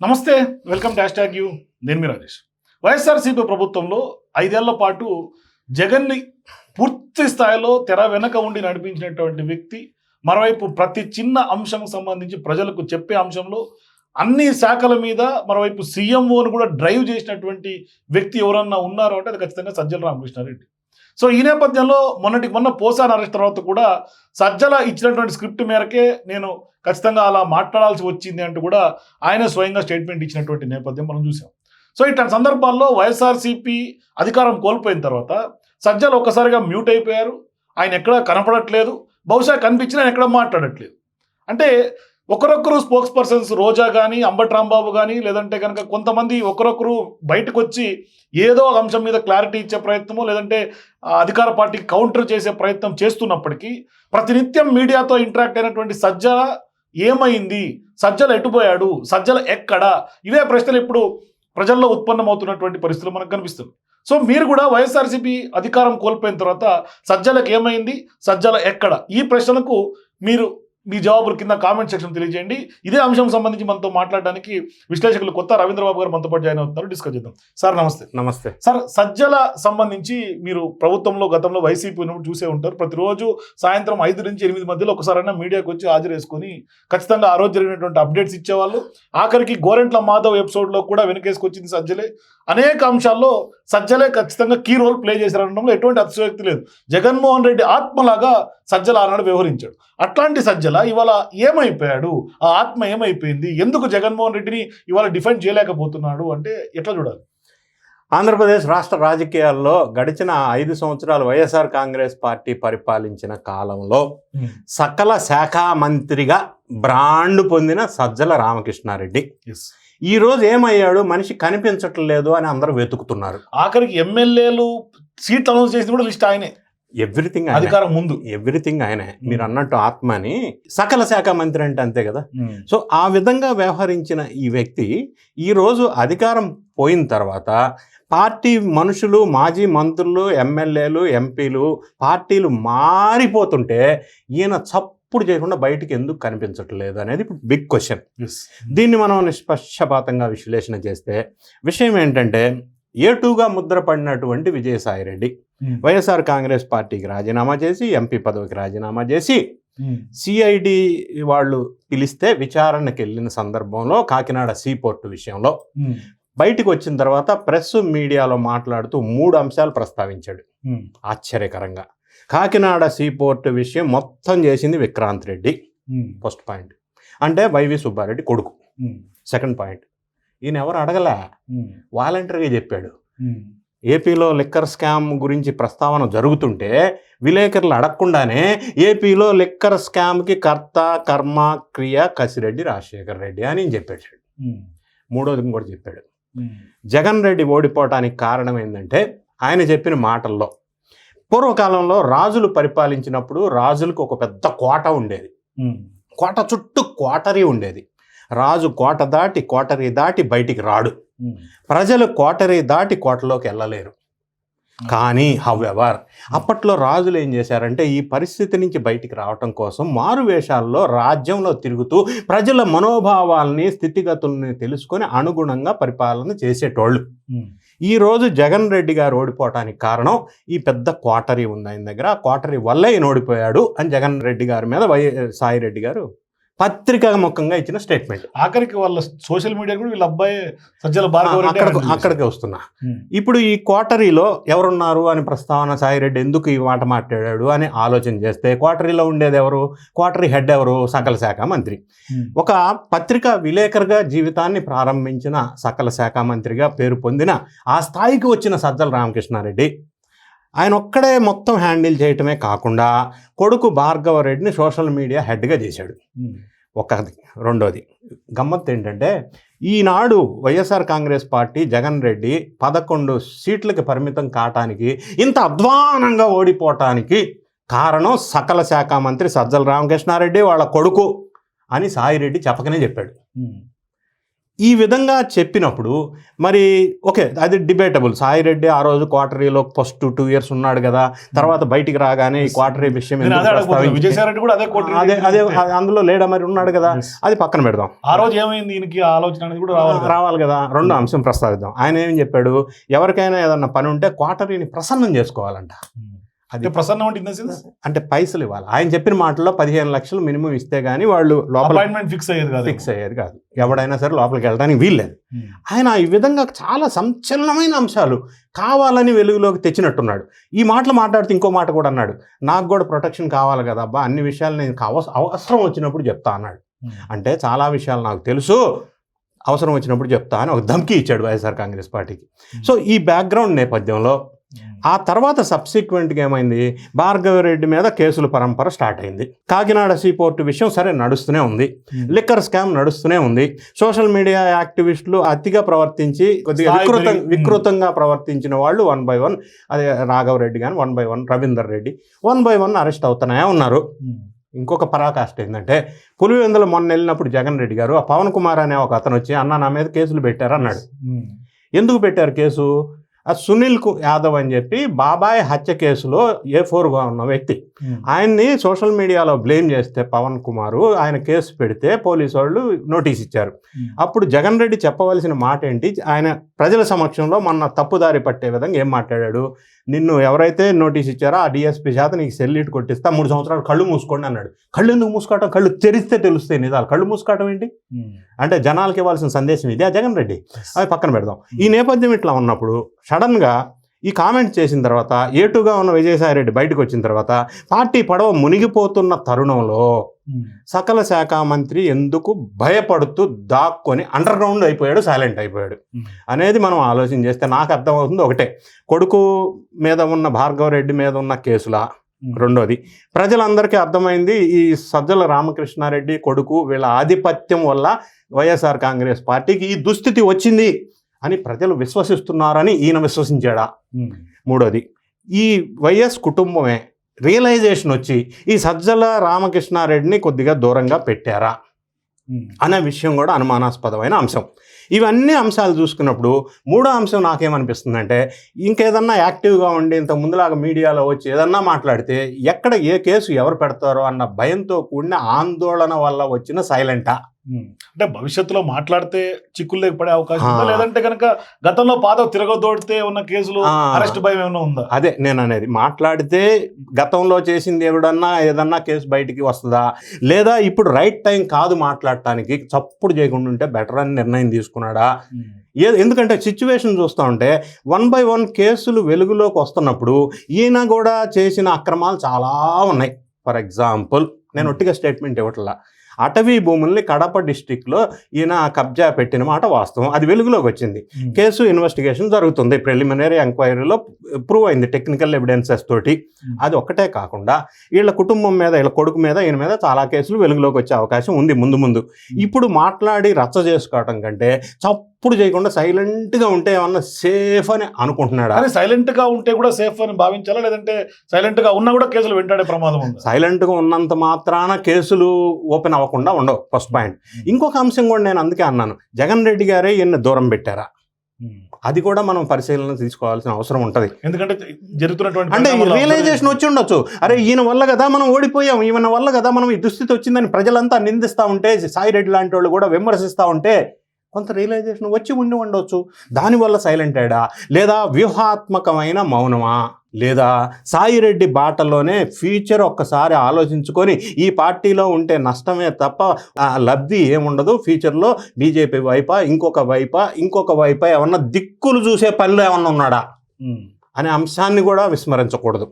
నమస్తే welcome dash tag you. నేను మీ రాజేష్. వైఎస్ఆర్సీపీ ప్రభుత్వంలో ఐదేళ్ళ పాటు జగన్ని పూర్తి స్థాయిలో తెర వెనక ఉండి నడిపించినటువంటి వ్యక్తి మరోవైపు ప్రతి చిన్న అంశం సంబంధించి ప్రజలకు చెప్పే అంశంలో అన్ని శాఖల మీద మరోవైపు సీఎంఓను కూడా డ్రైవ్ చేసినటువంటి వ్యక్తి ఎవరన్నా ఉన్నారు అంటే అది ఖచ్చితంగా సజ్జల రామకృష్ణారెడ్డి. సో ఈ నేపథ్యంలో మొన్నటికి మొన్న పోసాన్ అరెస్ట్ తర్వాత కూడా సజ్జల ఇచ్చినటువంటి స్క్రిప్ట్ మేరకే నేను ఖచ్చితంగా అలా మాట్లాడాల్సి వచ్చింది అంటూ కూడా ఆయన స్వయంగా స్టేట్మెంట్ ఇచ్చినటువంటి నేపథ్యం మనం చూసాం. సో ఇట్లాంటి సందర్భాల్లో వైఎస్ఆర్సీపీ అధికారం కోల్పోయిన తర్వాత సజ్జలు ఒక్కసారిగా మ్యూట్ అయిపోయారు. ఆయన ఎక్కడ కనపడట్లేదు. బహుశా కనిపించినా ఆయన ఎక్కడ మాట్లాడట్లేదు. అంటే ఒకరొకరు స్పోక్స్ పర్సన్స్ రోజా కానీ అంబట్ రాంబాబు కానీ లేదంటే కనుక కొంతమంది ఒకరొకరు బయటకు వచ్చి ఏదో ఒక అంశం మీద క్లారిటీ ఇచ్చే ప్రయత్నమో లేదంటే అధికార పార్టీకి కౌంటర్ చేసే ప్రయత్నం చేస్తున్నప్పటికీ ప్రతినిత్యం మీడియాతో ఇంటరాక్ట్ అయినటువంటి సజ్జల ఏమైంది? సజ్జల ఎటుపోయాడు సజ్జల ఎక్కడ? ఇవే ప్రశ్నలు ఇప్పుడు ప్రజల్లో ఉత్పన్నమవుతున్నటువంటి పరిస్థితులు మనకు కనిపిస్తుంది. సో మీరు కూడా వైఎస్ఆర్సీపీ అధికారం కోల్పోయిన తర్వాత సజ్జలకు ఏమైంది? సజ్జల ఎక్కడ? ఈ ప్రశ్నలకు మీరు మీ జవాబులు కింద కామెంట్ సెక్షన్ తెలియజేయండి. ఇదే అంశం సంబంధించి మనతో మాట్లాడడానికి విశ్లేషకులు కొత్త రవీంద్రబాబు గారు మనతో పాటు జాయిన్ అవుతున్నారు. డిస్కస్ చేద్దాం. సార్ నమస్తే. నమస్తే. సార్ సజ్జల సంబంధించి మీరు ప్రభుత్వంలో గతంలో వైసీపీ ఉన్నప్పుడు చూసే ఉంటారు. ప్రతిరోజు సాయంత్రం ఐదు నుంచి ఎనిమిది మధ్యలో ఒకసారైనా మీడియాకి వచ్చి హాజరేసుకొని ఖచ్చితంగా ఆ రోజు జరిగినటువంటి అప్డేట్స్ ఇచ్చేవాళ్ళు. ఆఖరికి గోరెంట్ల మాధవ్ ఎపిసోడ్లో కూడా వెనకేసుకొచ్చింది సజ్జలే. అనేక అంశాల్లో సజ్జలే ఖచ్చితంగా కీ రోల్ ప్లే చేశారనడంలో ఎటువంటి అతిశయోక్తి లేదు. జగన్మోహన్ రెడ్డి ఆత్మలాగా సజ్జల ఆనాడు వ్యవహరించాడు. అట్లాంటి సజ్జల ఇవాళ ఏమైపోయాడు? ఆ ఆత్మ ఏమైపోయింది? ఎందుకు జగన్మోహన్ రెడ్డిని ఇవాళ డిఫెండ్ చేయలేకపోతున్నాడు? అంటే ఎట్లా చూడాలి? ఆంధ్రప్రదేశ్ రాష్ట్ర రాజకీయాల్లో గడిచిన ఐదు సంవత్సరాలు వైఎస్ఆర్ కాంగ్రెస్ పార్టీ పరిపాలించిన కాలంలో సకల శాఖ మంత్రిగా బ్రాండ్ పొందిన సజ్జల రామకృష్ణారెడ్డి. ఈ రోజు ఏమయ్యాడు? మనిషి కనిపించట్లేదు అని అందరూ వెతుకుతున్నారు. ఆఖరికి ఎమ్మెల్యేలు సీట్లు అనౌన్స్ చేసింది కూడా లిస్ట్ ఆయనే. ఎవ్రీథింగ్ అధికారం ముందు. ఎవ్రీథింగ్ ఆయనే. మీరు అన్నట్టు ఆత్మని సకల శాఖ మంత్రి అంటే అంతే కదా? సో ఆ విధంగా వ్యవహరించిన ఈ వ్యక్తి ఈరోజు అధికారం పోయిన తర్వాత పార్టీ మనుషులు మాజీ మంత్రులు ఎమ్మెల్యేలు ఎంపీలు పార్టీలు మారిపోతుంటే ఈయన చప్పుడు చేయకుండా బయటికి ఎందుకు కనిపించట్లేదు అనేది ఇప్పుడు బిగ్ క్వశ్చన్ దీన్ని మనం నిష్పక్షపాతంగా విశ్లేషణ చేస్తే విషయం ఏంటంటే ఏటుగా ముద్రపడినటువంటి విజయసాయిరెడ్డి వైఎస్ఆర్ కాంగ్రెస్ పార్టీకి రాజీనామా చేసి ఎంపీ పదవికి రాజీనామా చేసి సిఐడి వాళ్ళు పిలిస్తే విచారణకి వెళ్ళిన సందర్భంలో కాకినాడ సీపోర్టు విషయంలో బయటికి వచ్చిన తర్వాత ప్రెస్ మీడియాలో మాట్లాడుతూ మూడు అంశాలు ప్రస్తావించాడు. ఆశ్చర్యకరంగా. కాకినాడ సీపోర్టు విషయం మొత్తం చేసింది విక్రాంత్ రెడ్డి. First point. అంటే వైవి సుబ్బారెడ్డి కొడుకు. Second point. ఈయన ఎవరు అడగలే? వాలంటరీగా చెప్పాడు. ఏపీలో లిక్కర్ స్కామ్ గురించి ప్రస్తావన జరుగుతుంటే విలేకరులు అడగకుండానే ఏపీలో లిక్కర్ స్కామ్కి కర్త కర్మ క్రియ కసిరెడ్డి రాజశేఖర్ రెడ్డి అని చెప్పాడు మూడోది కూడా చెప్పాడు. జగన్ రెడ్డి ఓడిపోవటానికి కారణం ఏంటంటే ఆయన చెప్పిన మాటల్లో పూర్వకాలంలో రాజులు పరిపాలించినప్పుడు రాజులకు ఒక పెద్ద కోట ఉండేది. కోట చుట్టూ కోటరీ ఉండేది. రాజు కోట దాటి కోటరీ దాటి బయటికి రాడు. ప్రజలు కోటరీ దాటి కోటలోకి వెళ్ళలేరు. కానీ హవెవర్ అప్పట్లో రాజులు ఏం చేశారంటే ఈ పరిస్థితి నుంచి బయటికి రావటం కోసం మారు వేషాల్లో రాజ్యంలో తిరుగుతూ ప్రజల మనోభావాల్ని స్థితిగతుల్ని తెలుసుకొని అనుగుణంగా పరిపాలన చేసేటోళ్ళు. ఈ రోజు జగన్ రెడ్డి గారు ఓడిపోవటానికి కారణం ఈ పెద్ద క్వాటరీ ఉంది ఆయన దగ్గర. ఆ క్వాటరీ వల్లే ఈయన ఓడిపోయాడు అని జగన్ రెడ్డి గారి మీద వై సాయి రెడ్డి గారు పత్రికా ముఖంగా ఇచ్చిన స్టేట్మెంట్ ఆఖరికి వాళ్ళ సోషల్ మీడియా కూడా వీళ్ళ అబ్బాయి సజ్జల భార్గవ అక్కడికి వస్తున్నా. ఇప్పుడు ఈ క్వార్టరీలో ఎవరున్నారు అని ప్రస్తావన సాయిరెడ్డి ఎందుకు ఈ మాట మాట్లాడాడు అని ఆలోచన చేస్తే క్వార్టరీలో ఉండేది ఎవరు? క్వార్టరీ హెడ్ ఎవరు? సకల శాఖ మంత్రి. ఒక పత్రికా విలేకరుగా జీవితాన్ని ప్రారంభించిన సకల శాఖ మంత్రిగా పేరు పొందిన ఆ స్థాయికి వచ్చిన సజ్జల రామకృష్ణారెడ్డి ఆయన ఒక్కడే మొత్తం హ్యాండిల్ చేయటమే కాకుండా కొడుకు భార్గవ రెడ్డిని సోషల్ మీడియా హెడ్గా చేశాడు. ఒకది రెండోది గమ్మత్తు ఏంటంటే ఈనాడు YSR Congress party Jagan Reddy పదకొండు సీట్లకి పరిమితం కావటానికి ఇంత అధ్వానంగా ఓడిపోవటానికి కారణం సకల శాఖ మంత్రి సజ్జల రామకృష్ణారెడ్డి వాళ్ళ కొడుకు అని సాయిరెడ్డి చెప్పకనే చెప్పాడు. ఈ విధంగా చెప్పినప్పుడు మరి ఓకే అది డిబేటబుల్ సాయి రెడ్డి ఆ రోజు క్వార్టరీలో ఫస్ట్ టూ ఇయర్స్ ఉన్నాడు కదా తర్వాత బయటికి రాగానే ఈ క్వార్టరీ విషయం అదే అదే అందులో లేడా మరి ఉన్నాడు కదా. అది పక్కన పెడదాం. ఆ రోజు ఏమైంది దీనికి ఆలోచన అనేది కూడా రావాలి కదా. రావాలి కదా. రెండో అంశం ప్రస్తావిద్దాం. ఆయన ఏం చెప్పాడు? ఎవరికైనా ఏదన్నా పని ఉంటే క్వార్టరీని ప్రసన్నం చేసుకోవాలంట. అంటే ప్రసన్నం అంటే ఇన్ సెన్స్? అంటే పైసలు ఇవ్వాలి. ఆయన చెప్పిన మాటల్లో పదిహేను లక్షలు మినిమం ఇస్తే గానీ వాళ్ళు లోపల అపాయింట్మెంట్ ఫిక్స్ అయ్యేది కాదు. ఫిక్స్ అయ్యేది కాదు. ఎవడైనా సరే లోపలికి వెళ్ళడానికి వీల్లేదు. ఆయన ఈ విధంగా చాలా సంచలనమైన అంశాలు కావాలని వెలుగులోకి తెచ్చినట్టున్నాడు. ఈ మాటలు మాట్లాడితే ఇంకో మాట కూడా అన్నాడు. నాకు కూడా ప్రొటెక్షన్ కావాలి కదా అబ్బా అన్ని విషయాలు నేను అవస- అవసరం వచ్చినప్పుడు చెప్తా అన్నాడు. అంటే చాలా విషయాలు నాకు తెలుసు అవసరం వచ్చినప్పుడు చెప్తా అని ఒక ధమ్కీ ఇచ్చాడు వైఎస్ఆర్ కాంగ్రెస్ పార్టీకి. సో ఈ బ్యాక్గ్రౌండ్ నేపథ్యంలో. ఆ తర్వాత సబ్సిక్వెంట్గా ఏమైంది? భార్గవరెడ్డి మీద కేసుల పరంపర స్టార్ట్ అయింది. కాకినాడ సీపోర్టు విషయం సరే నడుస్తూనే ఉంది. లిక్కర్ స్కామ్ నడుస్తూనే ఉంది. సోషల్ మీడియా యాక్టివిస్టులు అతిగా ప్రవర్తించి కొద్దిగా వికృతం వికృతంగా ప్రవర్తించిన వాళ్ళు వన్ బై వన్ అదే రాఘవరెడ్డి కానీ one by one Ravinder Reddy one by one arrest అవుతూనే ఉన్నారు. ఇంకొక పరాకాష్ట ఏంటంటే పులివెందులు మొన్న వెళ్ళినప్పుడు జగన్ రెడ్డి గారు ఆ పవన్ కుమార్ అనే ఒక అతను వచ్చి అన్న నా మీద కేసులు పెట్టారు అన్నాడు. ఎందుకు పెట్టారు కేసు? ఆ సునీల్ కు- యాదవ్ అని చెప్పి బాబాయ్ హత్య కేసులో ఏ ఫోర్గా ఉన్న వ్యక్తి. ఆయన్ని సోషల్ మీడియాలో బ్లేమ్ చేస్తే పవన్ కుమారు ఆయన కేసు పెడితే పోలీసు వాళ్ళు నోటీస్ ఇచ్చారు. అప్పుడు జగన్ రెడ్డి చెప్పవలసిన మాట ఏంటి? ఆయన ప్రజల సమక్షంలో మన తప్పుదారి పట్టే విధంగా ఏం మాట్లాడాడు? నిన్ను ఎవరైతే నోటీస్ ఇచ్చారో ఆ డిఎస్పీ చేత నీకు సెల్లీట్ కొట్టిస్తా మూడు సంవత్సరాలు కళ్ళు మూసుకోండి అన్నాడు. కళ్ళు ఎందుకు మూసుకోవటం? కళ్ళు తెరిస్తే తెలుస్తాయి నిజాలు. కళ్ళు మూసుకోవటం ఏంటి. అంటే జనాలకి ఇవ్వాల్సిన సందేశం ఇది ఆ జగన్ రెడ్డి. అవి పక్కన పెడదాం. ఈ నేపథ్యం ఇట్లా ఉన్నప్పుడు సడన్గా ఈ కామెంట్ చేసిన తర్వాత ఏటుగా ఉన్న విజయసాయి రెడ్డి బయటకు వచ్చిన తర్వాత పార్టీ పడవ మునిగిపోతున్న తరుణంలో. సకల శాఖ మంత్రి ఎందుకు భయపడుతూ దాక్కొని అండర్ గ్రౌండ్ అయిపోయాడు సైలెంట్ అయిపోయాడు. అనేది మనం ఆలోచన చేస్తే నాకు అర్థమవుతుంది ఒకటే కొడుకు మీద ఉన్న భార్గవ రెడ్డి మీద ఉన్న కేసులా. రెండోది ప్రజలందరికీ అర్థమైంది ఈ సజ్జల రామకృష్ణారెడ్డి కొడుకు వీళ్ళ ఆధిపత్యం వల్ల వైఎస్ఆర్ కాంగ్రెస్ పార్టీకి ఈ దుస్థితి వచ్చింది అని ప్రజలు విశ్వసిస్తున్నారని ఈయన విశ్వసించాడా. మూడోది ఈ వైఎస్ కుటుంబమే రియలైజేషన్ వచ్చి ఈ సజ్జల రామకృష్ణారెడ్డిని కొద్దిగా దూరంగా పెట్టారా. అనే విషయం కూడా అనుమానాస్పదమైన అంశం ఇవన్నీ అంశాలు చూసుకున్నప్పుడు మూడో అంశం నాకేమనిపిస్తుందంటే ఇంకేదన్నా యాక్టివ్గా ఉండి ఇంత ముందులాగా మీడియాలో వచ్చి ఏదన్నా మాట్లాడితే ఎక్కడ ఏ కేసు ఎవరు పెడతారో అన్న భయంతో కూడిన ఆందోళన వల్ల వచ్చిన సైలెంటా. అంటే భవిష్యత్తులో మాట్లాడితే చిక్కులు పడే అవకాశం ఉందా. లేదంటే కనుక గతంలో పాత తిరగదోడితే ఉన్న కేసులు. అరెస్ట్ భయం ఏమైనా ఉందా? అదే నేను అనేది మాట్లాడితే గతంలో చేసింది ఎవడన్నా ఏదన్నా కేసు బయటికి వస్తుందా? లేదా ఇప్పుడు రైట్ టైం కాదు మాట్లాడటానికి చప్పుడు చేయకుండా ఉంటే బెటర్ అని నిర్ణయం తీసుకున్నాడా. ఏ ఎందుకంటే సిచ్యువేషన్ చూస్తూ ఉంటే వన్ బై వన్ కేసులు వెలుగులోకి వస్తున్నప్పుడు ఈయన కూడా చేసిన అక్రమాలు చాలా ఉన్నాయి. ఫర్ ఎగ్జాంపుల్ నేను ఒట్టిగా స్టేట్మెంట్ ఇవ్వట్లా. అటవీ భూముల్ని కడప డిస్టిక్లో ఈయన కబ్జా పెట్టిన మాట వాస్తవం. అది వెలుగులోకి వచ్చింది. కేసు ఇన్వెస్టిగేషన్ జరుగుతుంది. ప్రిలిమినరీ ఎంక్వైరీలో ప్రూవ్ అయింది. టెక్నికల్ ఎవిడెన్సెస్ తోటి. అది ఒక్కటే కాకుండా వీళ్ళ కుటుంబం మీద వీళ్ళ కొడుకు మీద ఈయన మీద చాలా కేసులు వెలుగులోకి వచ్చే అవకాశం ఉంది ముందు ముందు. ఇప్పుడు మాట్లాడి రచ్చ చేసుకోవటం కంటే చప్పుడు చేయకుండా సైలెంట్గా ఉంటే ఏమన్నా సేఫ్ అని అనుకుంటున్నాడా? కానీ సైలెంట్గా ఉంటే కూడా సేఫ్ అని భావించాలా? లేదంటే సైలెంట్గా ఉన్నా కూడా కేసులు వెంటాడే ప్రమాదం ఉంది? సైలెంట్గా ఉన్నంత మాత్రాన కేసులు ఓపెన్ అవ్వకుండా ఉండవు. First point. ఇంకొక అంశం కూడా నేను అందుకే అన్నాను. జగన్ రెడ్డి గారే ఈయన దూరం పెట్టారా? అది కూడా మనం పరిశీలన తీసుకోవాల్సిన అవసరం ఉంటుంది. ఎందుకంటే జరుగుతున్నటువంటి అంటే రియలైజేషన్ వచ్చి ఉండొచ్చు. అరే ఈయన వల్ల కదా మనం ఓడిపోయాం. ఈయన వల్ల కదా మనం ఈ దుస్థితి వచ్చిందని ప్రజలంతా నిందిస్తూ ఉంటే సాయి రెడ్డి లాంటి వాళ్ళు కూడా విమర్శిస్తూ ఉంటే కొంత రియలైజేషన్ వచ్చి ఉండి ఉండొచ్చు. దానివల్ల సైలెంట్ అయ్యాడా? లేదా వ్యూహాత్మకమైన మౌనమా? లేదా సాయిరెడ్డి బాటలోనే ఫ్యూచర్ ఒక్కసారి ఆలోచించుకొని ఈ పార్టీలో ఉంటే నష్టమే తప్ప ఆ, లబ్ధి ఏముండదు? ఫ్యూచర్లో బీజేపీ వైపా ఇంకొక వైపా ఇంకొక వైపా ఏమన్నా దిక్కులు చూసే పనిలో ఏమన్నా ఉన్నాడా? అనే అంశాన్ని కూడా విస్మరించకూడదు.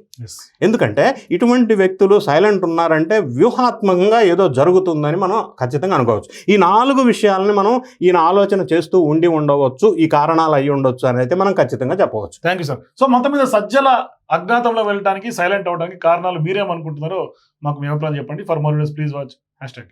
ఎందుకంటే ఇటువంటి వ్యక్తులు సైలెంట్ ఉన్నారంటే వ్యూహాత్మకంగా ఏదో జరుగుతుందని మనం ఖచ్చితంగా అనుకోవచ్చు. ఈ నాలుగు విషయాలని మనం ఈయన ఆలోచన చేస్తూ ఉండి ఉండవచ్చు ఈ కారణాలు అయి ఉండొచ్చు అని అయితే మనం ఖచ్చితంగా చెప్పవచ్చు. థ్యాంక్ యూ సార్ సో మొత్తం మీద సజ్జల అజ్ఞాతంలో వెళ్ళడానికి సైలెంట్ అవడానికి కారణాలు మీరేమనుకుంటున్నారో మాకు మీ అభిప్రాయం చెప్పండి. For more please watch hashtag